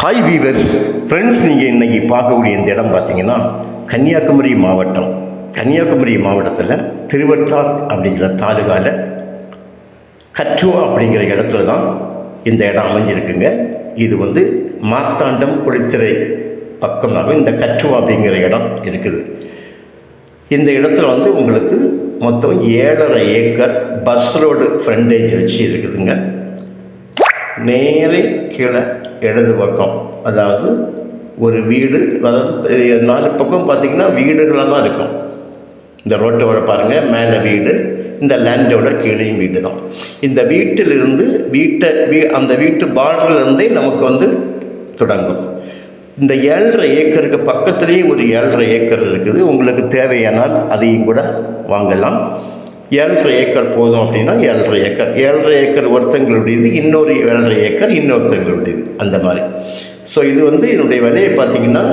Hi viewers friends நீங்கள் இன்றைக்கி பார்க்கக்கூடிய இந்த இடம் பார்த்தீங்கன்னா கன்னியாகுமரி மாவட்டம். கன்னியாகுமரி மாவட்டத்தில் திருவட்டார் அப்படிங்கிற தாலுகாவில் கற்றுவா அப்படிங்கிற இடத்துல தான் இந்த இடம் அமைஞ்சிருக்குங்க. இது வந்து மார்த்தாண்டம் குளித்துறை பக்கமாக இந்த கற்றுவா அப்படிங்கிற இடம் இருக்குது. இந்த இடத்துல வந்து உங்களுக்கு மொத்தம் ஏழரை ஏக்கர் பஸ் ரோடு ஃப்ரண்டேஜ் வச்சு இருக்குதுங்க. நேரே கீழே இடது பக்கம். அதாவது ஒரு வீடு அதாவது நாலு பக்கம் பார்த்திங்கன்னா வீடுகளாக தான் இருக்கும். இந்த ரோட்டோட பாருங்கள் மேலே வீடு இந்த லேண்டோட கீழேயும் வீடு தான் இந்த வீட்டிலிருந்து வீட்டை வீ அந்த வீட்டு பார்டர்லேருந்தே நமக்கு வந்து தொடங்கும். இந்த ஏழரை ஏக்கருக்கு பக்கத்துலேயே ஒரு ஏழரை ஏக்கர் இருக்குது. உங்களுக்கு தேவையானால் அதையும் கூட வாங்கலாம். ஏழரை ஏக்கர் போதும் அப்படின்னா ஏழரை ஏக்கர். ஏழரை ஏக்கர் ஒருத்தங்களுடையது இன்னொரு ஏழரை ஏக்கர் இன்னொருத்தங்களுடையது. அந்த மாதிரி. ஸோ இது வந்து என்னுடைய விலையை பார்த்தீங்கன்னா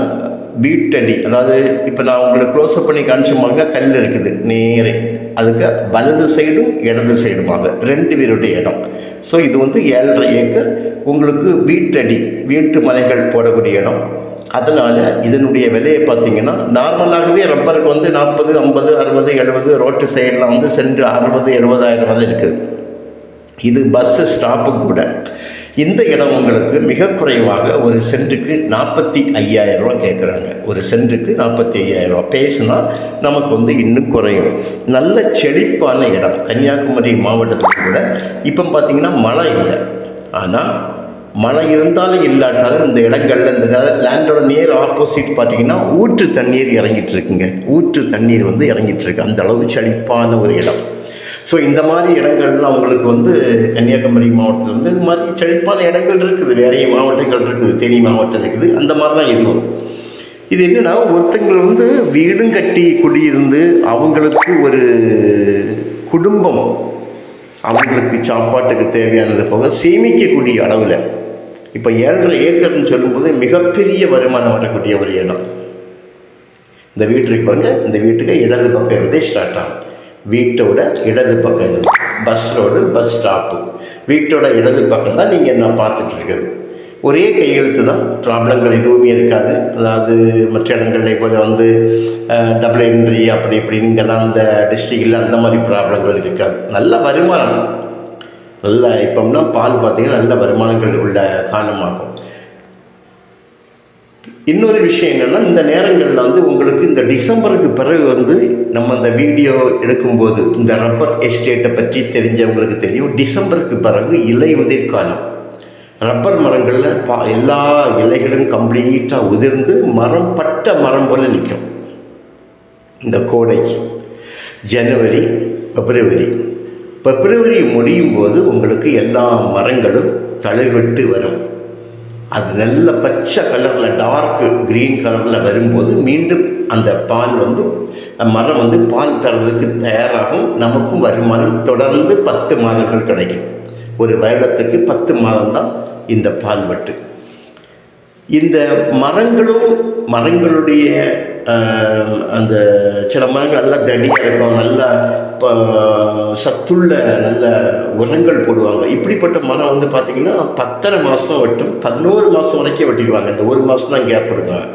வீட்டடி. அதாவது இப்போ நான் உங்களுக்கு க்ளோஸ் அப் பண்ணி காமிச்சோமாங்க கல் இருக்குது நேரே. அதுக்கு வலது சைடும் இடது சைடுமாக ரெண்டு பேருடைய இடம். ஸோ இது வந்து ஏழரை ஏக்கர். உங்களுக்கு வீட்டடி வீட்டு மனைகள் போடக்கூடிய இடம். அதனால் இதனுடைய விலையை பார்த்தீங்கன்னா நார்மலாகவே ரப்பருக்கு வந்து நாற்பது ஐம்பது அறுபது எழுபது ரோட்டு சைடில் வந்து சென்று அறுபது எழுபதாயிரம் வரை இருக்குது. இது பஸ்ஸு ஸ்டாப்பு கூட. இந்த இடம் உங்களுக்கு மிக குறைவாக ஒரு சென்ட்டுக்கு நாற்பத்தி ஐயாயிரம் ரூபா கேட்குறாங்க. ஒரு சென்ட்டுக்கு நாற்பத்தி ஐயாயிரம் ரூபா பேசுனா நமக்கு வந்து இன்னும் குறையும். நல்ல செழிப்பான இடம். கன்னியாகுமரி மாவட்டத்தில் கூட. இப்போ பார்த்தீங்கன்னா மழை இல்லை. ஆனால் மழை இருந்தாலும் இல்லாட்டாலும் இந்த இடங்கள்ல இந்த லேண்டோட நேர் ஆப்போசிட் பார்த்தீங்கன்னா ஊற்று தண்ணீர் இறங்கிட்டு இருக்குங்க ஊற்று தண்ணீர் வந்து இறங்கிட்டு இருக்கு அந்த அளவு செழிப்பான ஒரு இடம். ஸோ இந்த மாதிரி இடங்கள்லாம் உங்களுக்கு வந்து கன்னியாகுமரி மாவட்டத்தில் வந்து இந்த மாதிரி செழிப்பான இடங்கள் இருக்குது. வேறைய மாவட்டங்கள் இருக்குது. தேனி மாவட்டம் இருக்குது. அந்த மாதிரி தான் இதுவும் இது என்னென்னா ஒருத்தங்கள் வந்து வீடும் கட்டி குடியிருந்து அவங்களுக்கு ஒரு குடும்பம். அவங்களுக்கு சாப்பாட்டுக்கு தேவையானது போக சேமிக்கக்கூடிய அளவில். இப்போ ஏழரை ஏக்கர்னு சொல்லும்போது மிகப்பெரிய வருமானம் வரக்கூடிய ஒரு இடம். இந்த வீட்டுக்கு பாருங்க இந்த வீட்டுக்கு இடது பக்கம் இருந்தே ஸ்டார்ட் ஆகும். வீட்டோட இடது பக்கம் இருந்து பஸ் ரோடு பஸ் ஸ்டாப்பு வீட்டோட இடது பக்கம் தான் நீங்கள் என்ன பார்த்துட்ருக்குது ஒரே கையெழுத்து தான். ப்ராப்ளங்கள் எதுவுமே இருக்காது. அதாவது மற்ற இடங்களில் போல் வந்து டபுள் என்ட்ரி அப்படி இப்படி இங்கெல்லாம் அந்த டிஸ்ட்ரிக்டில் அந்த மாதிரி ப்ராப்ளங்கள் இருக்காது. நல்ல வருமானம். நல்ல இப்போம்னா பால் பார்த்திங்கன்னா நல்ல வருமானங்கள் உள்ள காலமாகும். இன்னொரு விஷயம் என்னென்னா இந்த நேரங்களில் வந்து உங்களுக்கு இந்த டிசம்பருக்கு பிறகு வந்து நம்ம இந்த வீடியோ எடுக்கும்போது இந்த ரப்பர் எஸ்டேட்டை பற்றி தெரிஞ்சவங்களுக்கு தெரியும். டிசம்பருக்கு பிறகு இலை உதிர் காலம். ரப்பர் மரங்களில் பா எல்லா இலைகளும் கம்ப்ளீட்டாக உதிர்ந்து மரம் பட்ட மரம் போல் நிற்கும். இந்த கோடைக்கு ஜனவரி பிப்ரவரி. பிப்ரவரி முடியும் போது உங்களுக்கு எல்லா மரங்களும் தளிர்விட்டு வரும். அது நல்ல பச்சை கலரில் டார்க்கு க்ரீன் கலரில் வரும்போது மீண்டும் அந்த பால் வந்து மரம் வந்து பால் தரதுக்கு தயாராகும். நமக்கும் வருமானம் தொடர்ந்து பத்து மாதங்கள் கிடைக்கும். ஒரு வருடத்துக்கு பத்து மாதம் தான் இந்த பால் வட்டு. இந்த மரங்களும் மரங்களுடைய அந்த சில மரங்கள் நல்லா தடியாக இருக்கும் நல்லா இப்போ சத்துள்ள நல்ல உரங்கள் போடுவாங்க. இப்படிப்பட்ட மரம் வந்து பார்த்திங்கன்னா பத்தரை மாதம் வெட்டும் பதினோரு மாதம் வரைக்கும் வெட்டிடுவாங்க. இந்த ஒரு மாதம் தான் கேப் எடுக்குவாங்க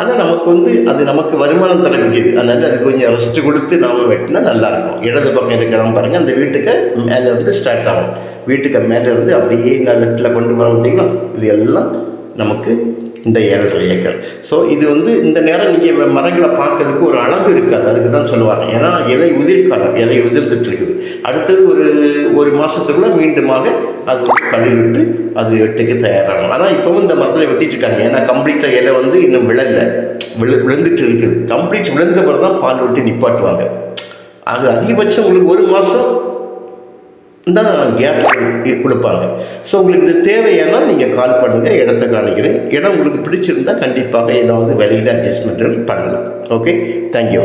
ஆனால் நமக்கு வந்து அது நமக்கு வருமானம் தரக்கூடியது அதனால் அதுக்கு கொஞ்சம் ரெஸ்ட் கொடுத்து நாம் வெட்டினா நல்லாயிருக்கும். இடது பக்கம் இருக்கிறவங்க பாருங்கள் அந்த வீட்டுக்கு மேலே இருந்து ஸ்டார்ட் ஆகும். வீட்டுக்கு மேலே இருந்து அப்படியே நான் கொண்டு வர பார்த்தீங்களா? இது எல்லாம் நமக்கு இந்த ஏழரை ஏக்கர். ஸோ இது வந்து இந்த நேரம் நீங்கள் மரங்களை பார்க்கறதுக்கு ஒரு அழகு இருக்காது. அதுக்கு தான் சொல்லுவாங்க. ஏன்னா இலை உதிர்காலம் இலை உதிர்ந்துட்டு இருக்குது. அடுத்தது ஒரு ஒரு மாதத்துக்குள்ளே மீண்டுமாக அது வந்து தள்ளிவிட்டு அது வெட்டுக்கு தயாராகும். ஆனால் இப்போவும் இந்த மரத்தில் வெட்டிட்டுருக்காங்க ஏன்னா கம்ப்ளீட்டாக இலை வந்து இன்னும் விழல. விழு விழுந்துட்டு இருக்குது. கம்ப்ளீட் விழுந்த பிறகு தான் பால் வெட்டி நிப்பாட்டுவாங்க. அது அதிகபட்சம் உங்களுக்கு ஒரு மாதம் தான் கேப் கொடுப்பாங்க. ஸோ உங்களுக்கு இது தேவையானா நீங்கள் கால் பண்ணுங்கள் இடத்த காணிக்கிறேன் இடம் உங்களுக்கு பிடிச்சிருந்தால் கண்டிப்பாக ஏதாவது விலையில் அட்ஜஸ்ட்மெண்ட் பண்ணலாம். Okay thank you